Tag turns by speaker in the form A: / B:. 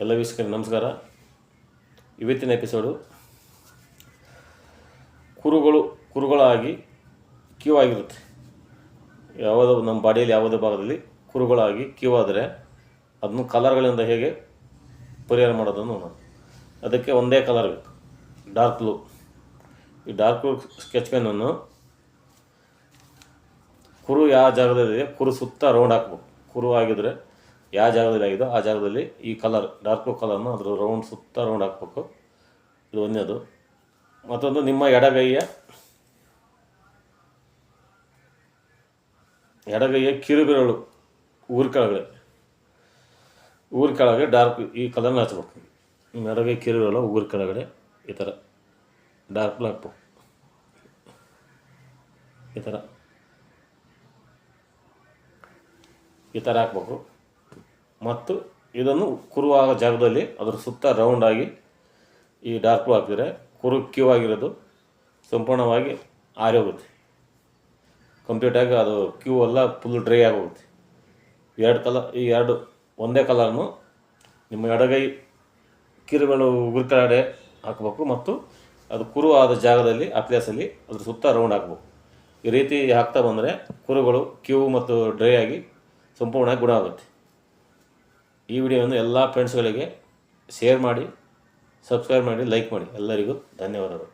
A: ಎಲ್ಲ ವೀಕ್ಷಕರಿಗೆ ನಮಸ್ಕಾರ. ಇವತ್ತಿನ ಎಪಿಸೋಡು ಕುರುಗಳು, ಕುರುಗಳಾಗಿ ಕ್ಯೂ ಆಗಿರುತ್ತೆ. ಯಾವುದೋ ನಮ್ಮ ಬಾಡಿಯಲ್ಲಿ ಯಾವುದೇ ಭಾಗದಲ್ಲಿ ಕುರುಗಳಾಗಿ ಕ್ಯೂ ಆದರೆ ಅದನ್ನು ಕಲರ್ಗಳಿಂದ ಹೇಗೆ ಪರಿಹಾರ ಮಾಡೋದನ್ನು ನೋಡೋಣ. ಅದಕ್ಕೆ ಒಂದೇ ಕಲರ್ ಬೇಕು. Dark blue. ಈ ಡಾರ್ಕ್ ಬ್ಲೂ ಸ್ಕೆಚ್ ಪೆನ್ನನ್ನು ಕುರು ಯಾವ ಜಾಗದಲ್ಲಿದೆ, ಕುರು ಸುತ್ತ ರೌಂಡ್ ಹಾಕ್ಬೇಕು. ಕುರು ಆಗಿದ್ರೆ ಯಾವ ಜಾಗದಲ್ಲಿ ಆಗಿದೋ ಆ ಜಾಗದಲ್ಲಿ ಈ ಕಲರ್ ಡಾರ್ಕ್ ಬ್ಲೂ ಕಲರ್ನ ಅದರ ರೌಂಡ್ ಸುತ್ತ ರೌಂಡ್ ಹಾಕ್ಬೇಕು. ಇದು ಒಂದೇದು. ಮತ್ತೊಂದು ನಿಮ್ಮ ಎಡಗೈಯ ಎಡಗೈಯ ಕಿರುಬಿರಳು, ಊರು ಕೆಳಗಡೆ. ಊರು ಕೆಳಗಡೆ ಡಾರ್ಕ್ ಈ ಕಲರ್ನ ಹಚ್ಬೇಕು. ನಿಮ್ಮ ಎಡಗೈ ಕಿರುಬೆರಳು, ಊರು ಕೆಳಗಡೆ, ಈ ಥರ ಡಾರ್ಕ್ ಬ್ಲೂ ಹಾಕ್ಬೇಕು. ಈ ಥರ ಈ ಥರ ಹಾಕ್ಬೇಕು. ಮತ್ತು ಇದನ್ನು ಕುರುವಾದ ಜಾಗದಲ್ಲಿ ಅದರ ಸುತ್ತ ರೌಂಡ್ ಆಗಿ ಈ ಡಾರ್ಕ್ ಬ್ಲೂ ಹಾಕಿದರೆ ಕುರು ಕ್ಯೂ ಆಗಿರೋದು. ಸಂಪೂರ್ಣವಾಗಿ ಆರಿ ಹೋಗುತ್ತೆ ಕಂಪ್ಲೀಟಾಗಿ ಅದು ಕ್ಯೂ ಎಲ್ಲ ಫುಲ್ ಡ್ರೈ ಆಗೋಗುತ್ತೆ. ಎರಡು ಕಲರ್ ಈ ಎರಡು ಒಂದೇ ಕಲರ್ನು ನಿಮ್ಮ ಎಡಗೈ ಕಿರುಗಳು ಉಗುರು ಕಡೆ ಹಾಕಬೇಕು ಮತ್ತು ಅದು ಕುರು ಆದ ಜಾಗದಲ್ಲಿ ಆ ಪ್ಲೇಸಲ್ಲಿ ಅದ್ರ ಸುತ್ತ ರೌಂಡ್ ಹಾಕ್ಬೇಕು. ಈ ರೀತಿ ಹಾಕ್ತಾ ಬಂದರೆ ಕುರುಗಳು ಕ್ಯೂ ಮತ್ತು ಡ್ರೈ ಆಗಿ ಸಂಪೂರ್ಣವಾಗಿ ಗುಣ ಆಗುತ್ತೆ. ಈ ವಿಡಿಯೋವನ್ನು ಎಲ್ಲ ಫ್ರೆಂಡ್ಸ್ಗಳಿಗೆ ಶೇರ್ ಮಾಡಿ ಸಬ್ಸ್ಕ್ರೈಬ್ ಮಾಡಿ ಲೈಕ್ ಮಾಡಿ. ಎಲ್ಲರಿಗೂ ಧನ್ಯವಾದಗಳು.